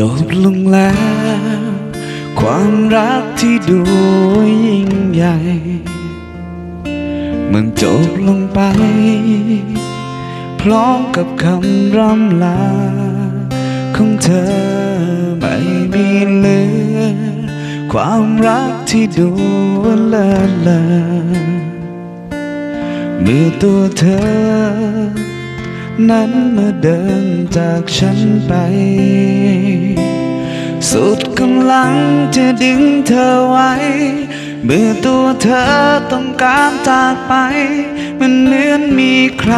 จบลงแล้ว ความรักที่ดูยิ่งใหญ่ มันจบลงไป พร้อมกับคำร่ำลา ของเธอไม่มีเหลือ ความรักที่ดูเลิศเลอเมื่อตัวเธอ นั้นเมื่อเดินจากฉันไป สุดกำลังจะดึงเธอไว้ เมื่อตัวเธอต้องการจากไป มันเหมือนมีใคร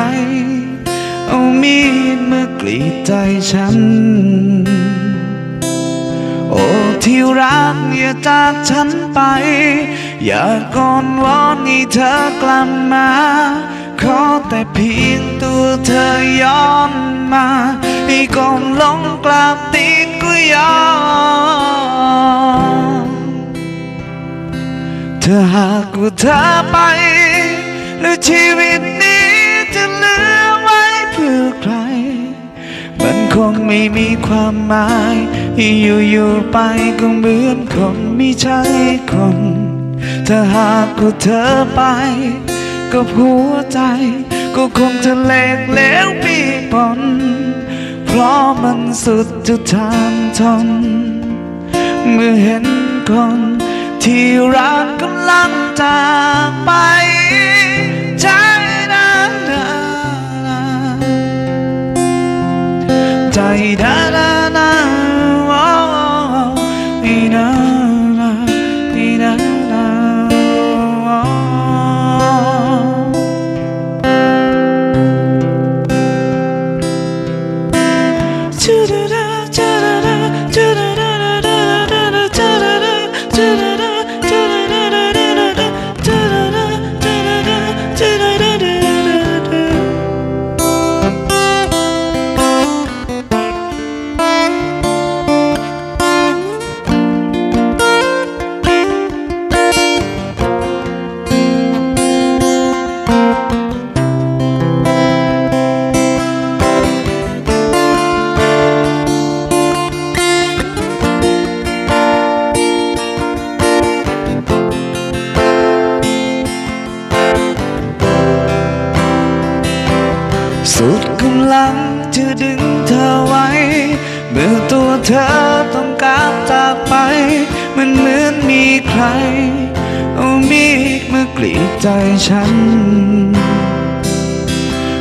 เอามีดมากรีดใจฉัน โอ้ที่รักอย่าจากฉันไป อย่าก่อนวอนให้เธอกลับมา ขอแต่เพียงตัว เธอย้อนมาให้ก้มลงกราบตีนก็ยอมเธอหากว่าเธอไปแล้วชีวิตนี้จะเหลือไว้เพื่อใคร มันคงไม่มีความหมายอยู่ๆไปก็เหมือนคนไม่ใช่คนถ้าหากว่าเธอไป กับหัวใจ ก็คงจะเล็กแล้วปีปนเพราะมันสุดจะทานทนเมื่อเห็นคนที่รักกำลังจากไปใจนั้นใจดาน สุดกำลังจะดึงเธอไว้ เมื่อตัวเธอต้องการจากไป มันเหมือนมีใคร เอามีดมากรีดใจฉัน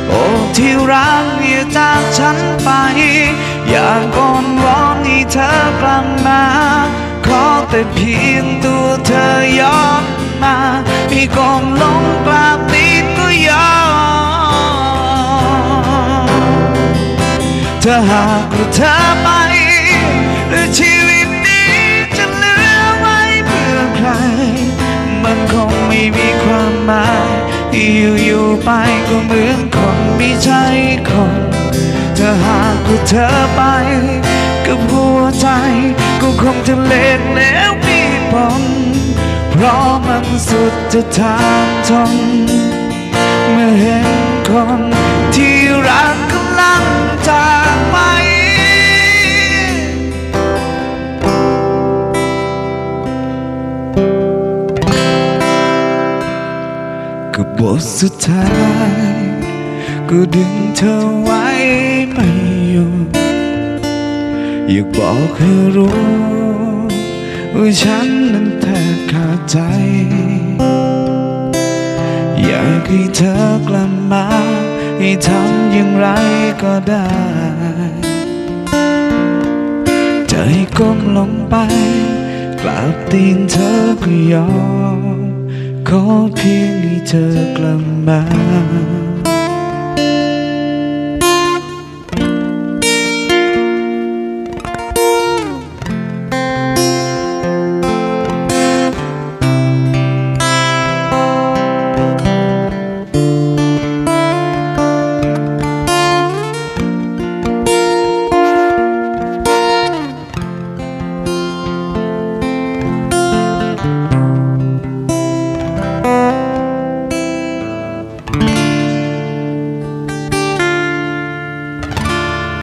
โอ้ที่รักอย่าจากฉันไป อยาก่อนวอนให้เธอกลับมา ขอแต่เพียงตัวเธอย้อนมาให้ก้มลงกรา หากว่าเธอไปหรือชีวิตนี้จะเหลือไว้เพื่อใคร มันคงไม่มีความหมายอยู่อยู่ๆไปก็เหมือนคนไม่ใช่คนถ้าหากว่าเธอไป กับหัวใจ ก็คงจะเล็กแล้วมีปนเพราะมันสุดจะทางทนเมื่อเห็นคน ทสุดท้าย ก็ดึงเธอไว้ไม่อยู่อยากบอกให้รู้ว่าฉันนั้นแทบขาดใจ อยากให้เธอกลับมา ให้ทำอย่างไรก็ได้ใจก้มลงไปกราบตีนเธอก็ยอม ขอเพียงให้เธอกลับมา